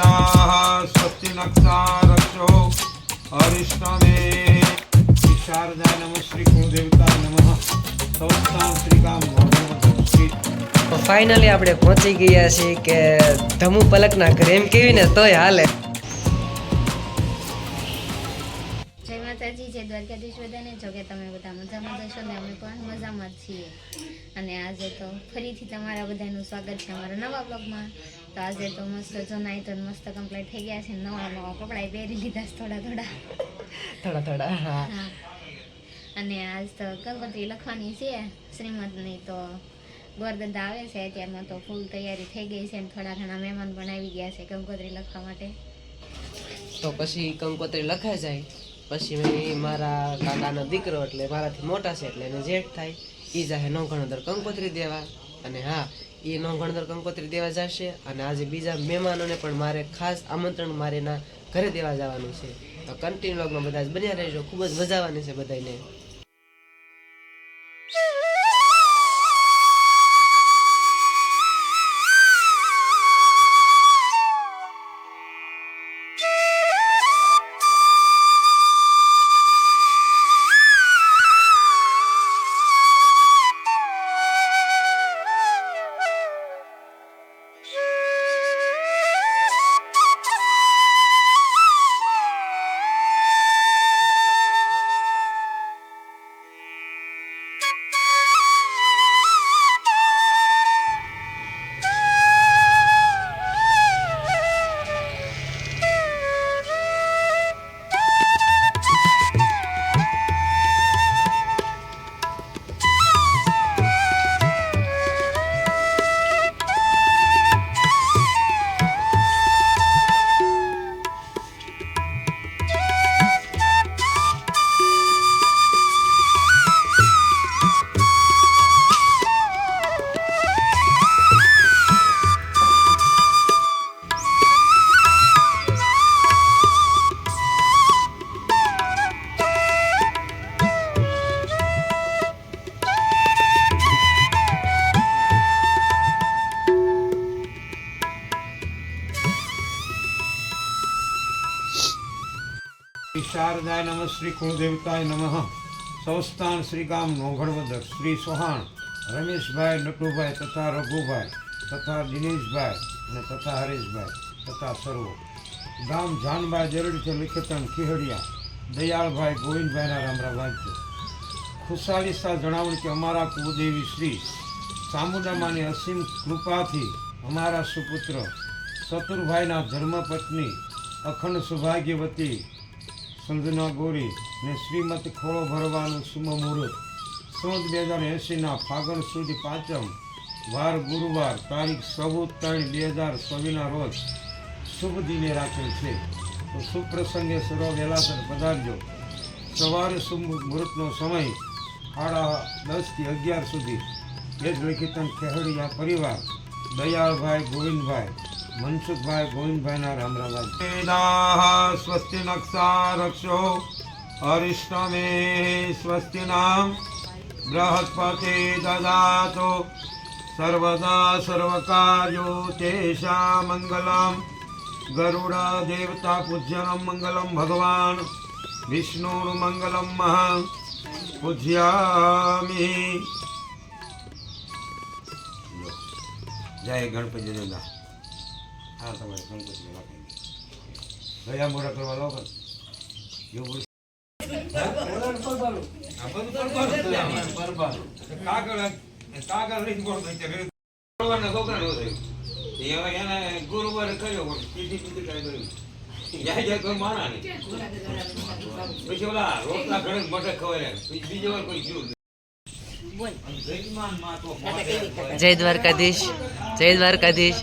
સદા સ્વસ્તિ નક્ષા રક્ષો હરિષ્ણવે શારદા નમ શ્રી કુળદેવતા નમ ફાઇનલી આપણે પહોંચી ગયા છીએ કે ધમુ પલકના ઘરે એમ કેવી ને તોય હાલે. જય માતાજી જય દ્વારકાધીશ બધાને. જો કે તમે બધા મજામાં જશો ને અમે પણ મજામાં છીએ. અને આજે તો ફરીથી તમારા બધાનું સ્વાગત છે અમારા નવા બ્લોગમાં તો આજે તો મસ્ત જો નાઈ તો મસ્ત કમ્પ્લીટ થઈ ગયા છે. નવા નવા કપડાં પહેરી લીધા છે થોડા થોડા. થોડા થોડા હા. અને આજ તો કંકોત્રી લખવાની છે. શ્રીમદની તો ગોરદંડા આવે છે. અત્યારમાં તો ફૂલ તૈયારી થઈ ગઈ છે અને થોડા ઘણા મહેમાન પણ આવી ગયા છે કંકોત્રી લખવા માટે. તો પછી કંકોત્રી લખાઈ જાય. પછી મેં મારા કાકાનો દીકરો એટલે મારાથી મોટા છે એટલે એને જેઠ થાય. એ જાહે નો ગણોદર કંકોત્રી દેવા. અને હા એ નો ગણતર કંકોત્રી દેવા જશે અને આજે બીજા મહેમાનોને પણ મારે ખાસ આમંત્રણ મારે ઘરે દેવા જવાનું છે. તો કન્ટિન્યુ લોગમાં બધા જ બન્યા રહેજો. ખૂબ જ મજા આવવાની છે બધાને શારદાય નમઃ શ્રી કુળદેવતાય નમઃ. સંસ્થાન શ્રી ગામ નોંઘણવદર શ્રી સોહાણ રમેશભાઈ નટુભાઈ તથા રઘુભાઈ તથા દિનેશભાઈ અને તથા હરેશભાઈ તથા સર્વો. ગામ જાનભાઈ જરડીથી લિખતન ખીહડિયા, દયાળભાઈ ગોવિંદભાઈના રામરા વાંચો ખુશાલી શાહ જણાવ્યું કે અમારા કુળદેવી શ્રી સામુદામાની અસીમ કૃપાથી અમારા સુપુત્ર, ચતુરભાઈના ધર્મપત્ની, અખંડ સૌભાગ્યવતી સંજના ગોરી ને શ્રીમત ખોળો ભરવાનું શુભ મુહૂર્ત. સંત બે હજાર એંશીના ફાગણ સુધી પાંચમ વાર ગુરુવાર તારીખ ચૌદ ત્રણ બે હજાર ચોવીસના રોજ શુભ દિને રાખેલ છે. તો શુભ પ્રસંગે સર્વ વહેલાસર પધારજો. સવારે શુભ મુહૂર્તનો સમય સાડા દસથી અગિયાર સુધી. એ જ લખીતન ખેહડિયા પરિવાર, દયાળભાઈ, ગોવિંદભાઈ મનસુખભાઈ ગોવિંદભાઈના રામ રામ સ્વસ્તિ નક્ષા રક્ષો. અરિષ્ટમે સ્વસ્તિ નામ. બૃહસ્પતિ દદાતો. સર્વદા સર્વકાર્યો તેષા મંગલમ. ગરુડ દેવતા પૂજ્યનમ મંગલમ ભગવાન. વિષ્ણુનું મંગલમ મહા પૂજ્યામિ. જય ગણપતિ દાદા હા, તમારે ગણપતિ રાખી ગયા મોડા કરવા લો એવું બધું. આ બધું પરબારું. કાગળ કાગળ લઈને બોલ ભાઈ ત્યારે ભગવાનના છોકરાને એવું થયું. એ હવે એને ગુરુવારે કર્યો સીધી સીધી કાંઈ કર્યું. જાય જાય કોઈ માણા નહીં. પછી ઓલા રોટલા ઘણે મોઢે ખવાય બીજો વાર કોઈ જીવ જય દ્વારકાધીશ જય દ્વારકાધીશ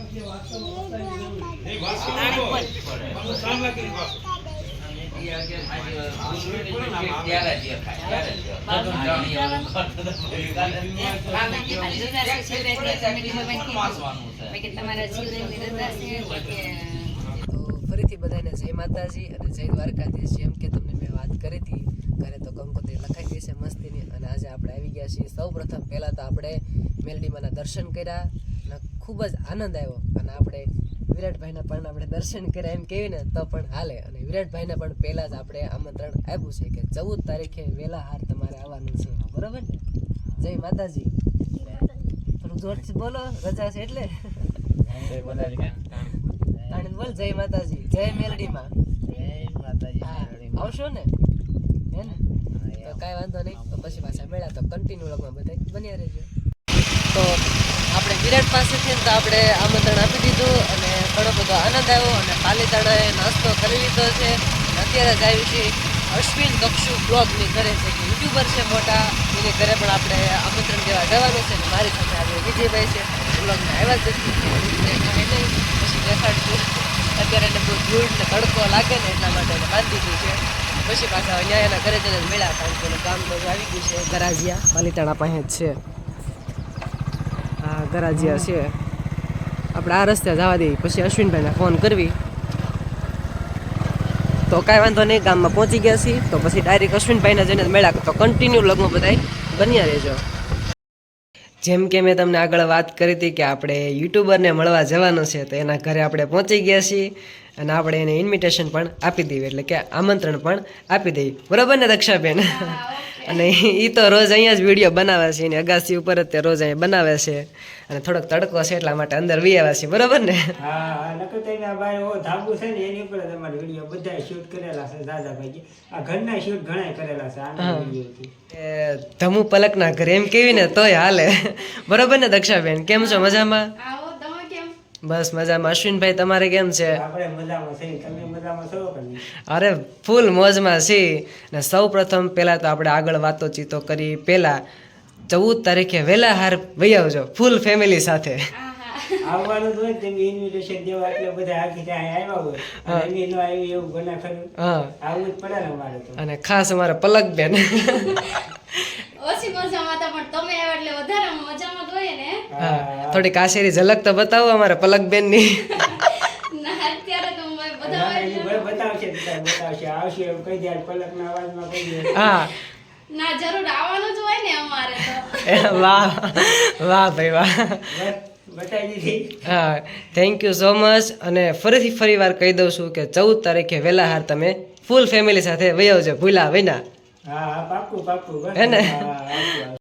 ફરીથી બધાને જય માતાજી અને જય દ્વારકાધીશ. જેમ કે તમને મેં વાત કરી હતી, ઘરે તો કંકોત્રી લખાઈ ગઈ છે મસ્તીની. અને આજે આપણે આવી ગયા છીએ. સૌ પ્રથમ પહેલાં તો આપણે મેલડીમાના દર્શન કર્યા અને ખૂબ જ આનંદ આવ્યો. અને આપણે વિરાટભાઈના પણ આપણે દર્શન કર્યા એમ કેવી ને તો પણ હાલે. અને વિરાટભાઈને પણ પહેલા જ આપણે આમંત્રણ આપ્યું છે કે ચૌદ તારીખે વહેલા હાર તમારે આવવાનું છે. બરોબર ને? જય માતાજી. થોડું જોરથી બોલો રજા છે એટલે? બોલ જય માતાજી. જય મેલડીમાં. હા, આવશો ને? હે ને? કાંઈ વાંધો નહીં. તો પછી પાછા મેળા તો કન્ટિન્યુ લગમાં બધા બન્યા રહેજો. તો વિરાટ પાસેથી તો આપણે આમંત્રણ આપી દીધું અને ઘણો બધો આનંદ આવ્યો અને પાલીતાણાએ નાસ્તો કરી લીધો છે. અત્યારે જ આવી છે અશ્વિન દક્ષુ બ્લોગની ઘરે છે. કે યુટ્યુબર છે મોટા, એની ઘરે પણ આપણે આમંત્રણ દેવા જવાનું છે અને મારી સાથે આજે વિજયભાઈ છે. બ્લોગમાં આવ્યા જ નથી. પછી દેખાડશું. અત્યારે એને બહુ ધૂળ ને તડકો લાગે ને એટલા માટે એને બાંધી દીધું છે. પછી પાછા અહીંયા એના ઘરે જઈને મેળા કારણ કે એનું તો આવી ગયું છે. ગરાજિયા પાલીતાણા પાસે જ છે. હા ગરાજિયા છે. આપણે આ રસ્તે જવા દઈએ. પછી અશ્વિનભાઈને ફોન કરવી. તો કાંઈ વાંધો નહીં, ગામમાં પહોંચી ગયા છીએ. તો પછી ડાયરેક્ટ અશ્વિનભાઈને જઈને મેળા તો કન્ટિન્યુ લગ્ન બધાય બન્યા રહેજો. જેમ કે મેં તમને આગળ વાત કરી હતી કે આપણે યુટ્યુબરને મળવા જવાનું છે, તો એના ઘરે આપણે પહોંચી ગયા છીએ અને આપણે એને ઇન્વિટેશન પણ આપી દઈએ એટલે કે આમંત્રણ પણ આપી દઈએ બરાબર ને, દક્ષાબેન? અને એ તો રોજ અહીંયા જ વીડિયો બનાવે છે એની અગાસી ઉપર જ તે રોજ અહીંયા બનાવે છે. અને થોડોક તડકો છે એટલા માટે અંદર વી આવ્યા છે બરોબર ને? હા હા નકર તો એના ઓ ધાબુ છે ને એની ઉપર જ વીડિયો બધા શૂટ કરેલા છે દાદાભાઈ આ ઘરના શૂટ ઘણા કરેલા છે આના વિડીયોથી. ધમુ પલકના ઘરે એમ કેવી ને તોય હાલે. બરોબર ને દક્ષાબેન કેમ છો? મજામાં? બસ મજામાં. અશ્વિનભાઈ તમારે કેમ છે? આપણે મજામાં છે તમે મજામાં છો અરે ફૂલ મોજમાં છીએ. ને સૌ પ્રથમ પહેલાં તો આપણે આગળ વાતોચીતો કરી. પહેલાં ચૌદ તારીખે વહેલા હાર વહી આવજો ફૂલ ફેમિલી સાથે. આવવાનું તો તમે ઇન્વિટેશન દેવા એટલે બધા આખી ત્યાં આવ્યા હોય. અને ખાસ ન આવી એવું બના ખરું હા. જ પડે ને અમારે તો. અને ખાસ અમારે પલકબેન. ઓછી મજામાં હતા પણ તમે આવ્યા એટલે વધારે મજામાં જોઈએ ને. હા થોડી કાશેરી ઝલક તો બતાવો અમારે પલકબેનની. ના અત્યારે તો બધા હા, બતાવશે બતાવશે આવશે એવું કહી દે પલકના અવાજમાં કહી દે. હા. ના જરૂર આવવાનું જ હોય ને અમારે તો. વાહ વાહ ભાઈ વાહ. હા થેન્ક યુ સો મચ અને ફરીથી ફરી વાર કહી દઉં છું કે ચૌદ તારીખે વહેલા હાર તમે ફૂલ ફેમિલી સાથે વહી આવજો ભૂલા વિના. હા હા પાકું પાક્કું હે ને?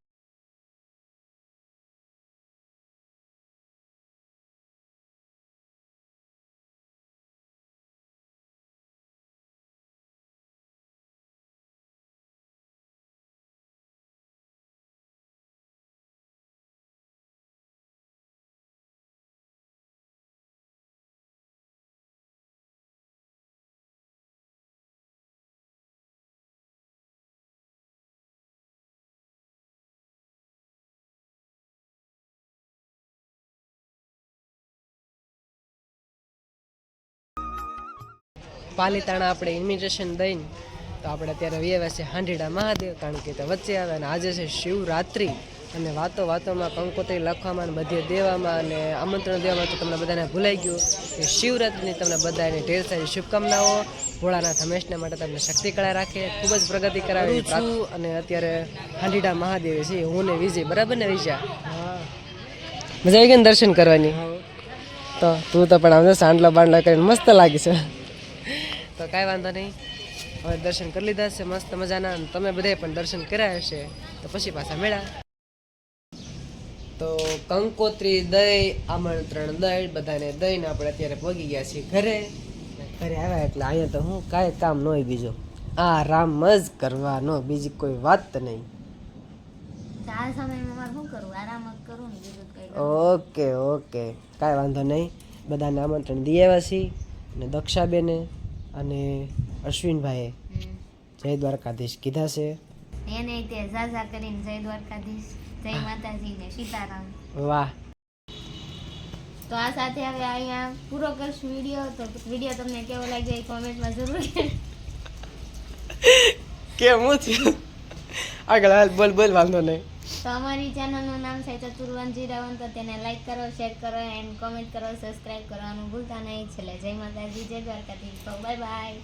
પાલીતાણા આપણે ઇન્વિટેશન દઈને તો આપણે અત્યારે વ્યવા છે હાંડીડા મહાદેવ કારણ કે તે વચ્ચે આવે અને આજે છે શિવરાત્રિ. અને વાતો વાતોમાં કંકોત્રી લખવામાં અને બધે દેવામાં અને આમંત્રણ દેવામાં તો તમને બધાને ભૂલાઈ ગયું કે શિવરાત્રિની તમને બધાને ઢેર સારી શુભકામનાઓ. ભોળાનાથ હંમેશના માટે તમને શક્તિ કળા રાખે ખૂબ જ પ્રગતિ કરાવી. છું. અને અત્યારે હાંડીડા મહાદેવ છે હું ને વિજય બરાબર ને વિજય? મજા આવી ગઈ ને દર્શન કરવાની? તો તું તો પણ આમ સાંડલા બાંડલા કરીને મસ્ત લાગી છે. તો કાંઈ વાંધો નહીં. હવે દર્શન કરી લીધા છે મસ્ત મજાના. અને તમે બધાએ પણ દર્શન કર્યા હશે. તો પછી પાછા મેળા તો કંકોત્રી દહીં આમંત્રણ દહીં બધાને દઈને આપણે અત્યારે પહોંચી ગયા છીએ ઘરે. ઘરે આવ્યા એટલે અહીંયા તો હું કાંઈ કામ ન હોય બીજું. રામ જ કરવાનો બીજી કોઈ વાત નહીં. આ ઓકે ઓકે. કાંઈ વાંધો નહીં. બધાને આમંત્રણ દઈ આવ્યા છીએ. અને દક્ષાબેને. અને અશ્વિનભાઈએ જય દ્વારકાધીશ કીધા છે. એને તે ઝાઝા કરીને જય દ્વારકાધીશ જય માતાજી ને સીતારામ. વાહ. તો આ સાથે હવે અહીંયા પૂરો કરશું વીડિયો. તો વીડિયો તમને કેવો લાગ્યો એ કોમેન્ટમાં જરૂર. કેમ હું થયું? આગળ હાલ બોલ બોલ વાંધો નહીં. તો અમારી ચેનલનું નામ છે ચતુર્વન જીરાવન તો તેને લાઈક કરો શેર કરો એન્ડ કોમેન્ટ કરો સબસ્ક્રાઈબ કરવાનું ભૂલતા નહીં. છેલ્લે જય માતાજી, જય દ્વારકાથી તો બાય બાય